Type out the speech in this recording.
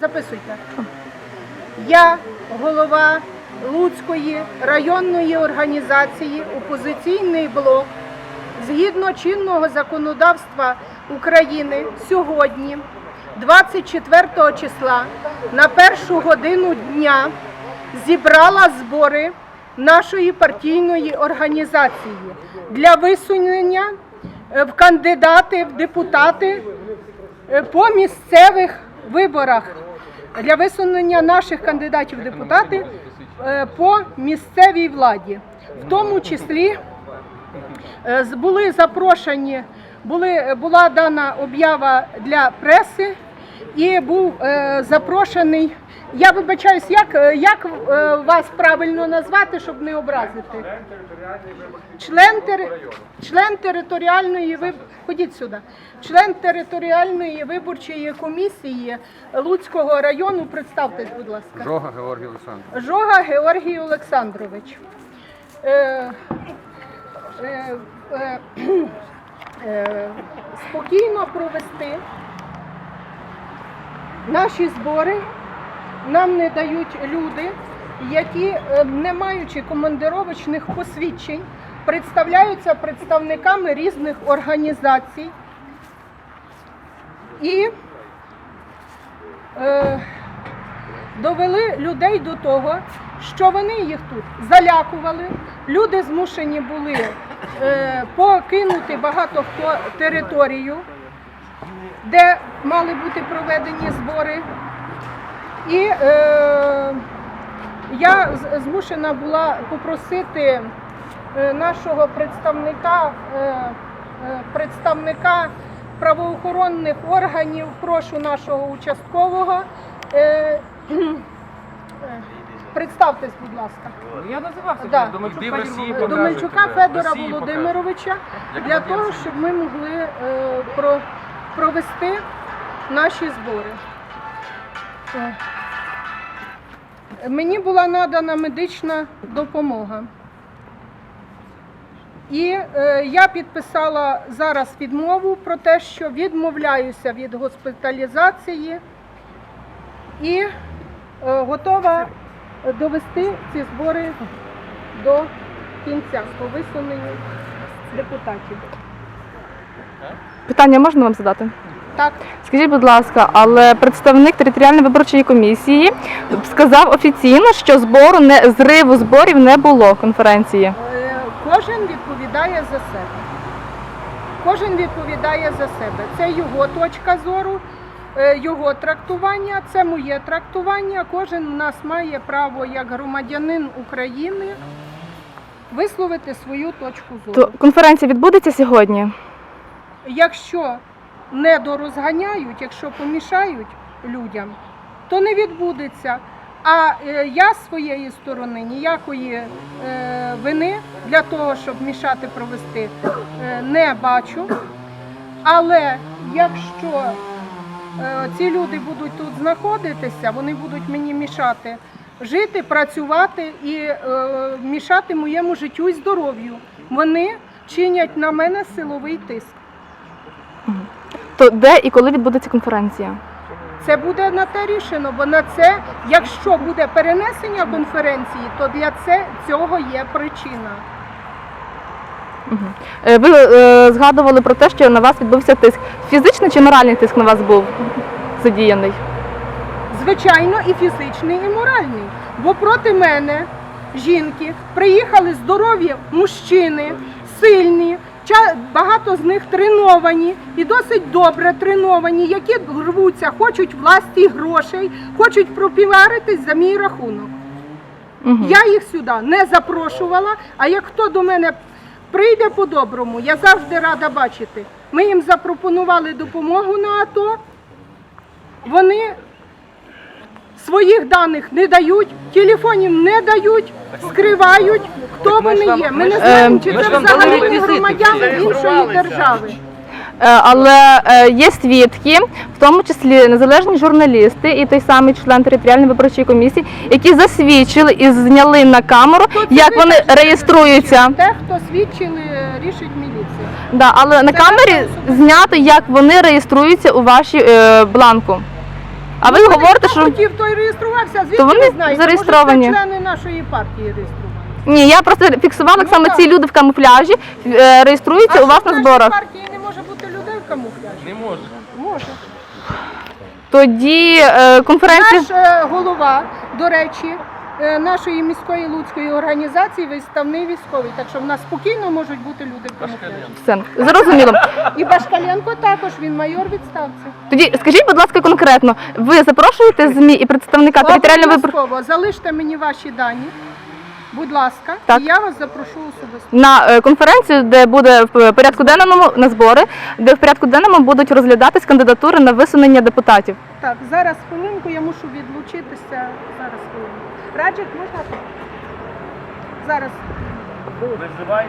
Записуйте. Я голова Луцької районної організації Опозиційний блок згідно чинного законодавства України сьогодні, 24 числа, на першу годину дня зібрала збори нашої партійної організації для висунення е, в кандидати в депутати е, по місцевих виборах для висунення наших кандидатів в депутати е, по місцевій владі, в тому числі е, були запрошені, були, була дана об'ява для преси і був е, запрошений. Я вибачаюсь, як, е, як е, вас правильно назвати, щоб не образити? Член, тери- член територіальної виб... Ходіть сюди. Член територіальної виборчої комісії Луцького району. Представтесь, будь ласка. Жога Георгій Олександрович. Жога Георгій Олександрович. Е, е, е, е, спокійно провести наші збори нам не дають люди, які, е, не маючи командировочних посвідчень, представляються представниками різних організацій. І е, довели людей до того, що вони їх тут залякували. Люди змушені були е, покинути багато хто територію, де мали бути проведені збори. І е, я змушена була попросити е, нашого представника, е, е, представника правоохоронних органів, прошу нашого участкового. Е, е, Представтесь, будь ласка. Я називався Да. Федір покажуть Домельчука Федора Росії Володимировича Як для того, щоб ми могли е, про, провести наші збори. Мені була надана медична допомога. І е, я підписала зараз відмову про те, що відмовляюся від госпіталізації і е, готова довести ці збори до кінця по висуненню депутатів. Питання можна вам задати? Так, Скажіть, будь ласка, але представник територіальної виборчої комісії сказав офіційно, що збору не зриву зборів не було конференції. е, кожен відповідає за себе. Кожен відповідає за себе. Це його точка зору, е, його трактування, це моє трактування. Кожен у нас має право як громадянин України висловити свою точку зору. То конференція відбудеться сьогодні? Якщо не дорозганяють, якщо помішають людям, то не відбудеться. А е, я з своєї сторони ніякої е, вини для того, щоб мішати провести, е, не бачу. Але якщо ці люди будуть тут знаходитися, вони будуть мені мішати жити, працювати і мішати моєму життю і здоров'ю. Вони чинять на мене силовий тиск. То де і коли відбудеться конференція? Це буде на те рішено, бо на це, якщо буде перенесення конференції, то для це цього є причина. Е, Ви е, згадували про те, що на вас відбувся тиск. Фізичний чи моральний тиск на вас був задіяний? Звичайно, і фізичний, і моральний. Бо проти мене жінки приїхали здорові мужчини, сильні, багато з них треновані і досить добре треновані, які рвуться, хочуть власті грошей, хочуть пропіваритись за мій рахунок. Мгм. Я їх сюди не запрошувала, а як хто до мене прийде по-доброму, я завжди рада бачити. Ми їм запропонували допомогу на АТО. Вони своїх даних не дають, телефонів не дають, скривають, хто ми вони вам- є. Ми ми не знаємо, чи це взагалі дали громадяни іншої держави. Е, Але е, є свідки, в тому числі незалежні журналісти і той самий член територіальної виборчої комісії, які засвідчили і зняли на камеру, Хто як вони реєструються. Те, хто свідчили, рішить міліція. Да, але на камері знято, як вони реєструються у вашій е, бланку. А ви Ну, говорите, що хотів, той реєструвався. Звідки То вони ви знаєте? зареєстровані. Може, це члени нашої партії реєстрували. Ні, я просто фіксувала Ну, як саме так. ці люди в камуфляжі е, реєструються а у вас на зборах. нашій партії не може бути людей в камуфляжі? Не може. Може. Тоді е, конференція. Наш е, голова, до речі, е, нашої міської луцької організації виставний військовий. Так що в нас спокійно можуть бути люди в камуфляжі. Все зрозуміло. І Башкаленко також, він майор відставці. Тоді скажіть, будь ласка, конкретно, ви запрошуєте змі і представника територіальної вибор Обов'язково. Залиште мені ваші дані, будь ласка, Так. і я вас запрошу особисто. на е, конференцію, де буде в порядку денному на збори, де в порядку денному будуть розглядатись кандидатури на висунення депутатів. Так, зараз хвилинку, я мушу відлучитися. Зараз хвилинку. Раджик, можна? Зараз. Визивайте.